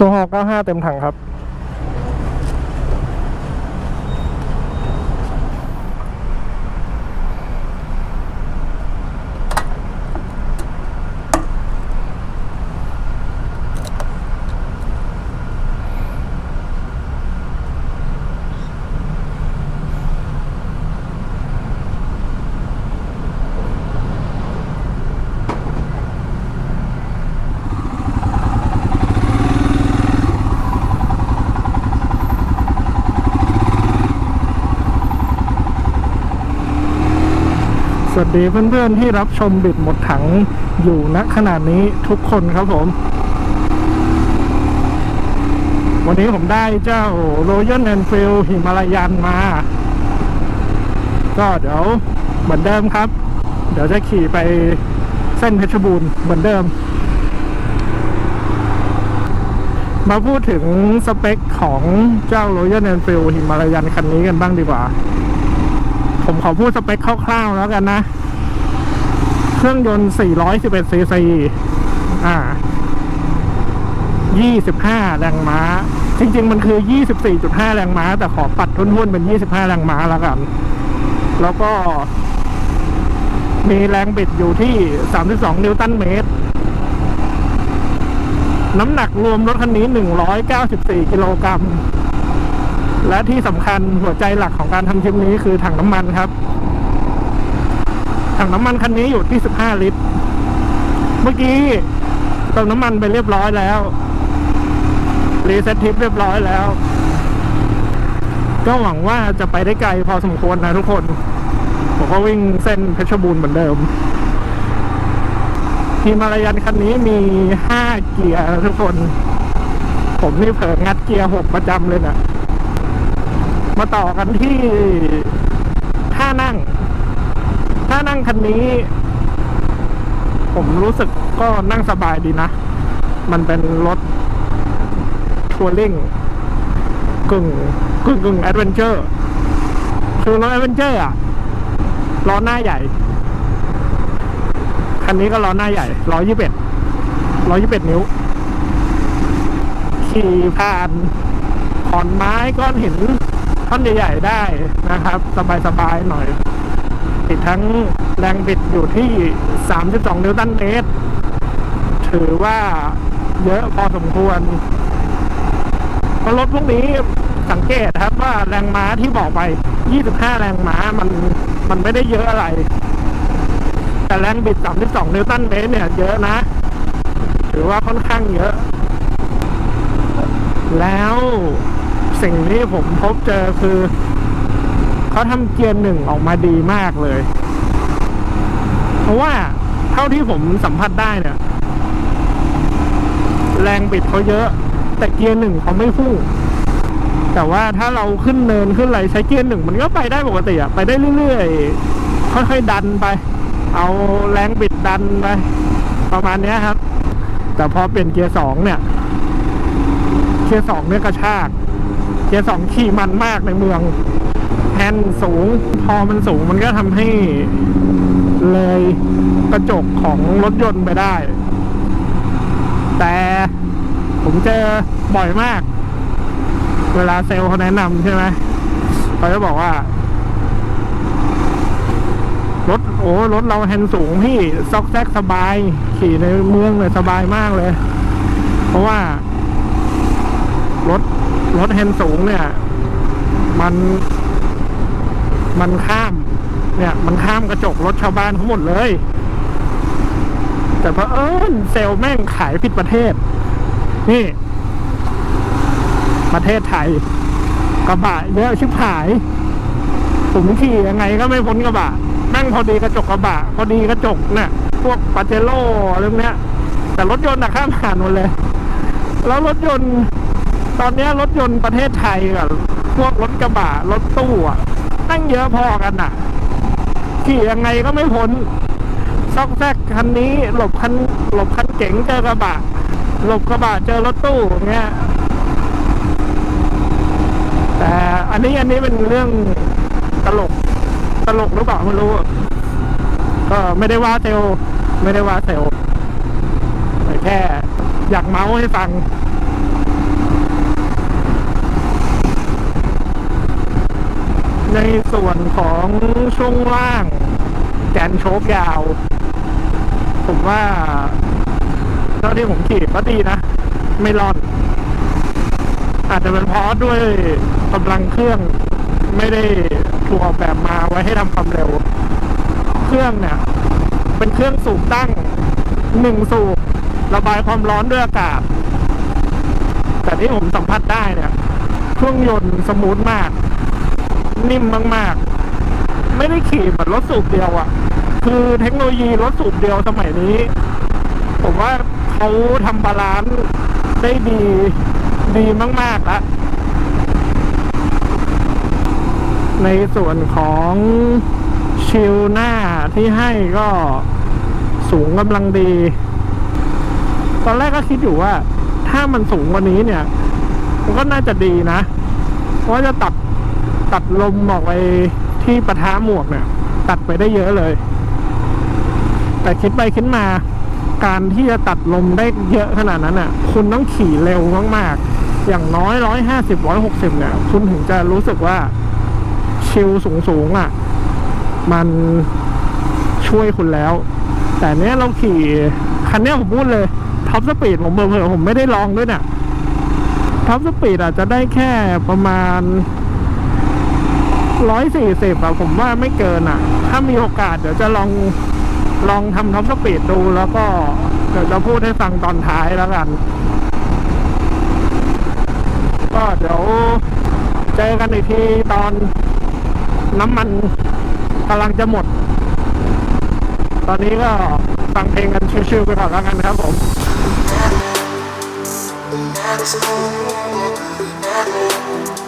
โซฮอล95 เต็มถังครับ ดีเพื่อนๆที่รับชมบิดหมดถังอยู่ณขนาดนี้ทุกคนครับผม วันนี้ผมได้เจ้า Royal Enfield หิมาลายันมา ก็เดี๋ยวเหมือนเดิมครับ เดี๋ยวจะขี่ไปเส้นเพชรบูรณ์เหมือนเดิม มาพูดถึงสเปคของเจ้า Royal Enfield หิมาลายันคันนี้กันบ้างดีกว่าผมขอพูดสเปคคร่าวๆแล้วกันนะ เครื่องยนต์ 411 ซีซี อ่า 25 แรงม้า จริง ๆ มันคือ 24.5 แรงม้า แต่ขอปัดทุนๆ เป็น 25 แรงม้าแล้วกัน แล้วก็ มีแรงบิดอยู่ที่ 32 นิวตันเมตร น้ำหนักรวมรถคันนี้ 194 กิโลกรัม และที่สำคัญหัวใจหลักของการทำคลิปนี้คือถังน้ำมันครับ ถังน้ำมันคันนี้อยู่ที่ 15 ลิตร เมื่อกี้เติมน้ำมันไปเรียบร้อยแล้วรีเซ็ตทริปเรียบร้อยแล้ว ก็หวังว่าจะไปได้ไกลพอสมควรนะทุกคน ผมก็วิ่งเส้นเพชรบูรณ์เหมือนเดิม ทีมาลายันคันนี้มี 5 เกียร์นะทุกคน ผมนี่เผลองัดเกียร์ 6 ประจำเลยนะมาต่อกันที่ท่านั่ง นั่งคันนี้ ผมรู้สึกก็นั่งสบายดีนะ มันเป็นรถทัวริงกึ่งกึ่งกึ่งแอดเวนเจอร์คือรถแอดเวนเจอร์อะล้อหน้าใหญ่ คันนี้ก็ล้อหน้าใหญ่ล้อยี่สิบเอ็ดล้อยี่สิบเอ็ดนิ้ว ขี่ผ่านขอนไม้ก้อนหินท่อนใหญ่ ๆ ได้นะครับ สบาย ๆ หน่อย อีกทั้งแรงบิดอยู่ที่ 32 นิวตันเมตร ถือว่าเยอะพอสมควรเพราะรถพวกนี้สังเกตครับว่าแรงม้าที่บอกไป 25 แรงม้ามันมันไม่ได้เยอะอะไร แต่แรงบิด 32 นิวตันเมตรเนี่ยเยอะนะ ถือว่าค่อนข้างเยอะ แล้วสิ่งที่ผมพบเจอคือ เขาทำเกียร์หนึ่งออกมาดีมากเลย เพราะว่าเท่าที่ผมสัมผัสได้เนี่ย แรงบิดเขาเยอะ แต่เกียร์หนึ่งเขาไม่พุ่งแต่ว่าถ้าเราขึ้นเนินขึ้นอะไรใช้เกียร์หนึ่งมันก็ไปได้ปกติอะไปได้เรื่อยๆค่อยๆดันไป เอาแรงบิดดันไป ประมาณนี้ครับ แต่พอเปลี่ยนเกียร์สองเนี่ย เกียร์สองเนี่ยกระชาก เกียร์สองขี่มันมากในเมือง แฮนสูง พอมันสูงมันก็ทำให้เลยกระจกของรถยนต์ไปได้ แต่ผมเจอบ่อยมาก เวลาเซลล์เขาแนะนำใช่ไหมเขาจะบอกว่ารถโอ้รถเราแฮนสูงพี่ซอกแซกสบาย ขี่ในเมืองเลยสบายมากเลย เพราะว่า รถรถแฮนสูงเนี่ย มัน มันข้าม เนี่ย มันข้ามกระจกรถชาวบ้านทั้งหมดเลย แต่เพอเอิญเซลแม่งขายผิดประเทศ นี่ ประเทศไทย กระบะเยอะชิบหาย ผมขี่ยังไงก็ไม่พ้นกระบะแม่งพอดีกระจกกระบะ พอดีกระจกเนี่ยพวกปาเจโร่อะไรเนี้ย แต่รถยนต์อะข้ามผ่านหมดเลย แล้วรถยนต์ ตอนเนี้ยรถยนต์ประเทศไทยกับพวกรถกระบะรถตู้อะ ตั้งเยอะพอกันอะ ขี่ยังไงก็ไม่พ้นซอกแซกคันนี้ หลบคันหลบคันเก๋งเจอกระบะ หลบกระบะเจอรถตู้เงี้ยแต่อันนี้อันนี้เป็นเรื่องตลกตลกหรือเปล่าไม่รู้ ก็ไม่ได้ว่าเซลไม่ได้ว่าเซลลแต่แค่อยากเมาส์ให้ฟัง ในส่วนของช่วงล่าง แกนโชคยาว ผมว่าเท่าที่ผมขี่ก็ดีนะ ไม่รอนอาจจะเป็นเพราะด้วยกำลังเครื่องไม่ได้ถูกออกแบบมาไว้ให้ทำความเร็ว เครื่องเนี่ย เป็นเครื่องสูบตั้งหนึ่งสูบระบายความร้อนด้วยอากาศ แต่ที่ผมสัมผัสได้เนี่ย เครื่องยนต์สมูทมาก นิ่มมาก ๆ ไม่ได้ขี่เหมือนรถสูบเดียวอะ่ะ คือเทคโนโลยีรถสูบเดียวสมัยนี้ ผมว่าเขาทำบาลานซ์ได้ดีดีมากๆแล้วในส่วนของชิลหน้าที่ให้ก็สูงกำลังดี ตอนแรกก็คิดอยู่ว่า ถ้ามันสูงกว่านี้เนี่ย มันก็น่าจะดีนะ เพราะจะตัด ตัดลมออกไปที่ปะทะหมวกเนี่ย ตัดไปได้เยอะเลย แต่คิดไปคิดมา การที่จะตัดลมได้เยอะขนาดนั้นอะ คุณต้องขี่เร็วมากๆ อย่างน้อยร้อยห้าสิบร้อยหกสิบเนี่ย คุณถึงจะรู้สึกว่าชิลสูงๆอะ มันช่วยคุณแล้ว แต่เนี้ยเราขี่คันเนี้ยผมพูดเลยท็อปสปีดผมเผลอๆผมไม่ได้ลองด้วยเนี่ยท็อปสปีดอาจจะได้แค่ประมาณ ร้อยสี่สิบอะผมว่าไม่เกินอะถ้ามีโอกาสเดี๋ยวจะลองลองทำท็อปสปีดดูแล้วก็เดี๋ยวจะพูดให้ฟังตอนท้ายแล้วกัน ก็เดี๋ยวเจอกันอีกทีตอนน้ำมันกำลังจะหมด ตอนนี้ก็ฟังเพลงกันชิวๆไปก่อนแล้วกันครับผม「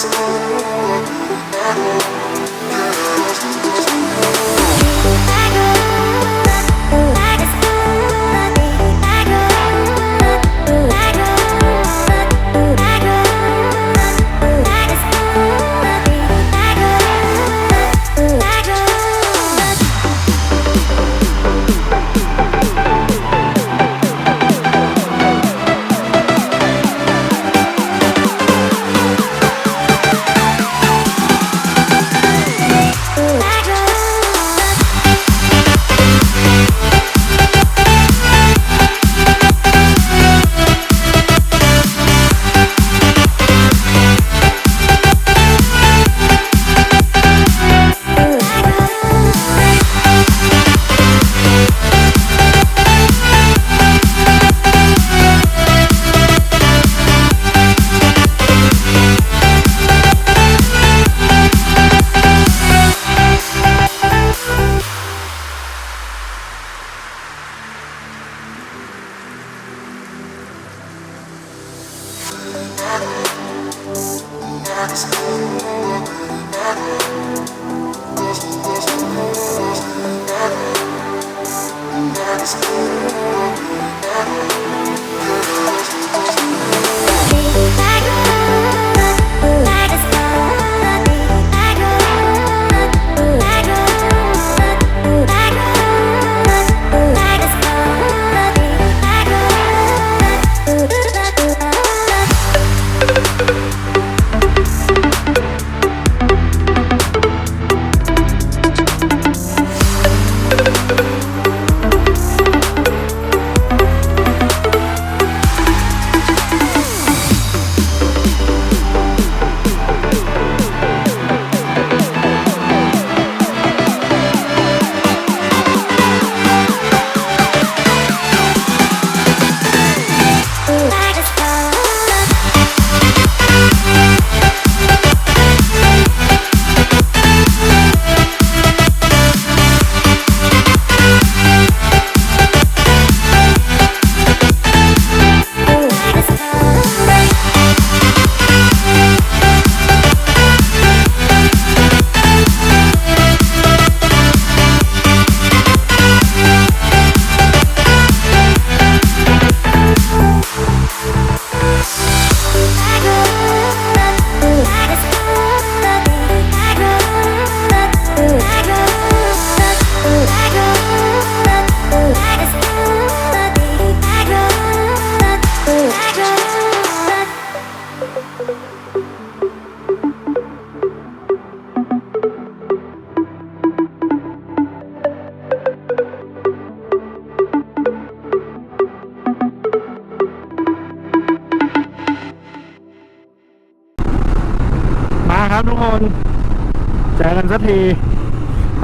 สัก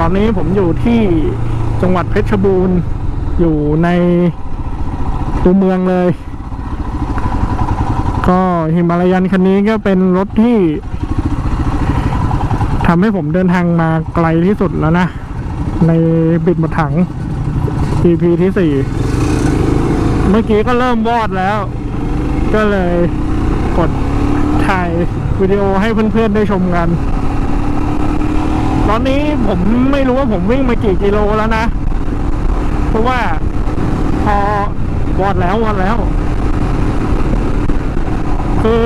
อนนี้ผมอยู่ที่จังหวัดเพชรบูรณ์อยู่ในตัวเมืองเลย ก็ฮิมาลายันคันนี้ก็เป็นรถที่ทำให้ผมเดินทางมาไกลที่สุดแล้วนะ ในบิดหมดถัง EP ที่สี่เมื่อกี้ก็เริ่มวอดแล้ว ก็เลยกดถ่ายวิดีโอให้เพื่อนๆได้ชมกัน ตอนนี้ผมไม่รู้ว่าผมวิ่งมากี่กิโลแล้วนะ เพราะว่าพอวอดแล้ววอดแล้ว คือ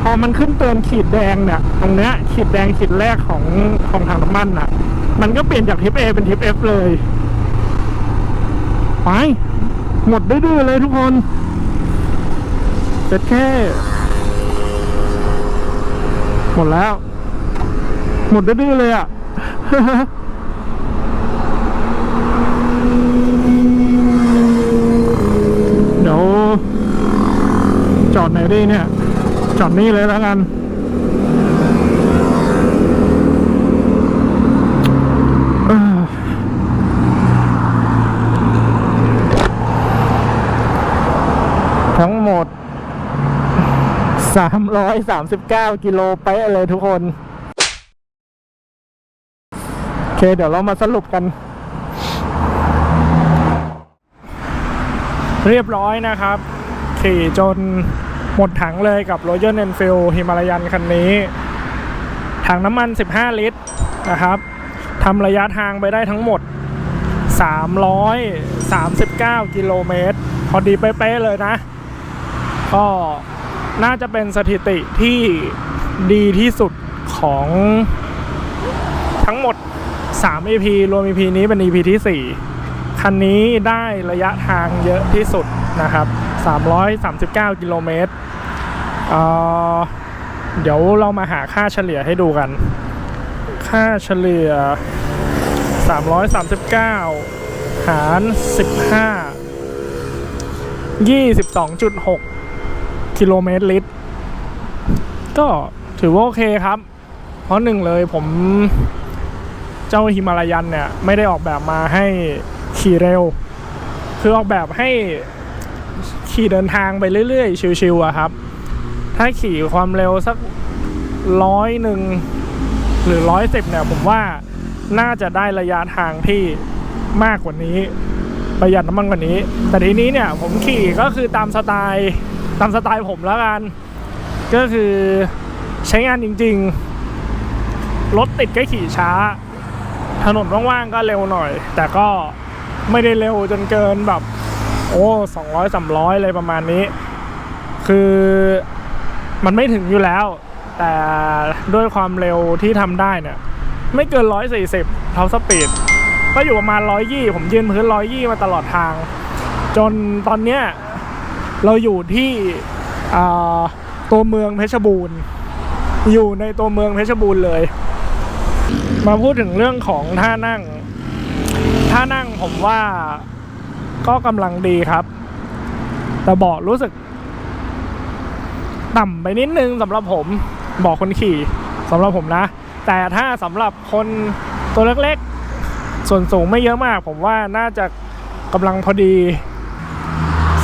พอมันขึ้นเตือนขีดแดงเนี่ย ตรงเนี้ย ขีดแดงขีดแรกของของถังน้ำมันอะ มันก็เปลี่ยนจากทิป A เป็นทิป F เลยไปหมดดื้อเลยทุกคนเสร็จแค่ หมดแล้ว หมดดื้อเลยอะเดี๋ยวจอดไหนดีเนี่ย จอดนี่เลยแล้วกันเอ้อทั้งหมด 339 กิโลไปะเลยทุกคน เค เดี๋ยวเรามาสรุปกัน เรียบร้อยนะครับ ขี่จนหมดถังเลยกับ Royal Enfield ฮิมาลายันคันนี้ ถังน้ำมัน 15 ลิตรนะครับทำระยะทางไปได้ทั้งหมด 339 กิโลเมตร พอดีเป๊ะเลยนะ ก็น่าจะเป็นสถิติที่ดีที่สุดของทั้งหมด 3 EP รวม EP นี้เป็น EP ที่ 4 คันนี้ได้ระยะทางเยอะที่สุดนะครับ 339 กิโลเมตรเดี๋ยวเรามาหาค่าเฉลี่ยให้ดูกัน ค่าเฉลี่ย 339 หาร 15 22.6 กิโลเมตรลิตร ก็ถือว่าโอเคครับ เพราะหนึ่งเลยผม เจ้าฮิมาลายันเนี่ยไม่ได้ออกแบบมาให้ขี่เร็ว คือออกแบบให้ขี่เดินทางไปเรื่อยๆ ชิวๆอะครับ ถ้าขี่ความเร็วสักร้อยหนึ่งหรือร้อยสิบเนี่ยผมว่าน่าจะได้ระยะทางที่มากกว่านี้ ประหยัดน้ำมันกว่านี้ แต่ทีนี้เนี่ยผมขี่ก็คือตามสไตล์ตามสไตล์ผมแล้วกัน ก็คือใช้งานจริง ๆ รถติดก็ขี่ช้า ถนนว่างๆก็เร็วหน่อย แต่ก็ไม่ได้เร็วจนเกินแบบ โอ้สองร้อยสามร้อยอะไรประมาณนี้ คือมันไม่ถึงอยู่แล้ว แต่ด้วยความเร็วที่ทำได้เนี่ย ไม่เกินร้อยสี่สิบเท่าสปีดก็อยู่ประมาณร้อยยี่ผมยืนพื้นร้อยยี่มาตลอดทาง จนตอนเนี้ยเราอยู่ที่ตัวเมืองเพชรบูรณ์ อยู่ในตัวเมืองเพชรบูรณ์เลย มาพูดถึงเรื่องของท่านั่ง ท่านั่งผมว่าก็กำลังดีครับ แต่เบาะรู้สึก ต่ำไปนิดนึงสำหรับผมเบอกคนขี่สำหรับผมนะ แต่ถ้าสำหรับคนตัวเล็กๆ ส่วนสูงไม่เยอะมาก ผมว่าน่าจะกำลังพอดี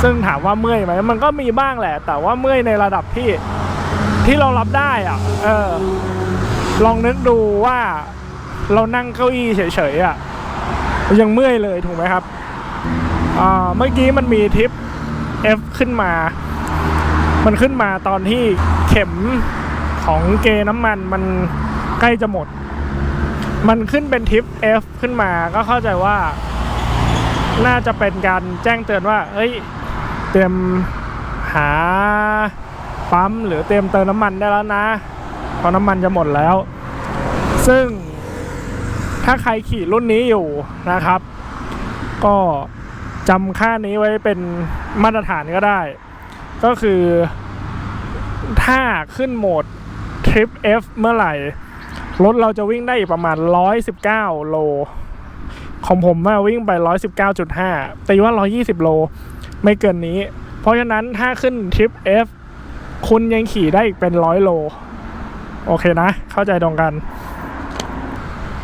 ซึ่งถามว่าเมื่อยไหมมันก็มีบ้างแหละ แต่ว่าเมื่อยในระดับที่ที่เรารับได้อะ เออ ลองนึกดูว่า เรานั่งเก้าอี้เฉยๆอะยังเมื่อยเลยถูกไหมครับอ่าเมื่อกี้มันมีทิป F ขึ้นมา มันขึ้นมาตอนที่เข็มของเกน้ำมันมันใกล้จะหมด มันขึ้นเป็นทิป F ขึ้นมาก็เข้าใจว่า น่าจะเป็นการแจ้งเตือนว่า เอ้ย เตรียมหาปั๊มหรือเตรียมเติมน้ำมันได้แล้วนะเพราะน้ำมันจะหมดแล้ว ซึ่ง ถ้าใครขี่รุ่นนี้อยู่นะครับ ก็จำค่านี้ไว้เป็นมาตรฐานก็ได้ ก็คือถ้าขึ้นโหมด Trip F เมื่อไหร่ รถเราจะวิ่งได้อีกประมาณ 119 โล ของผมว่าวิ่งไป 119.5 ตีว่า 120 โล ไม่เกินนี้ เพราะฉะนั้นถ้าขึ้น Trip F คุณยังขี่ได้อีกเป็น 100 โล โอเคนะ เข้าใจตรงกัน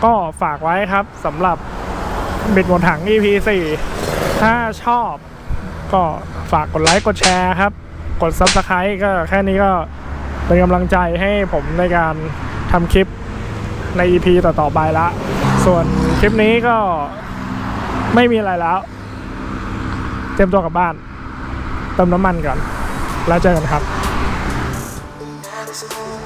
ก็ฝากไว้ครับสำหรับบิดหมดถัง EP 4ถ้าชอบก็ฝากกดไลค์กดแชร์ครับ กด Subscribe ก็แค่นี้ก็เป็นกำลังใจให้ผมในการทำคลิปใน EP ต่อๆไปละ ส่วนคลิปนี้ก็ไม่มีอะไรแล้ว เตรียมตัวกลับบ้าน เติมน้ำมันก่อน แล้วเจอกันครับ Let's go.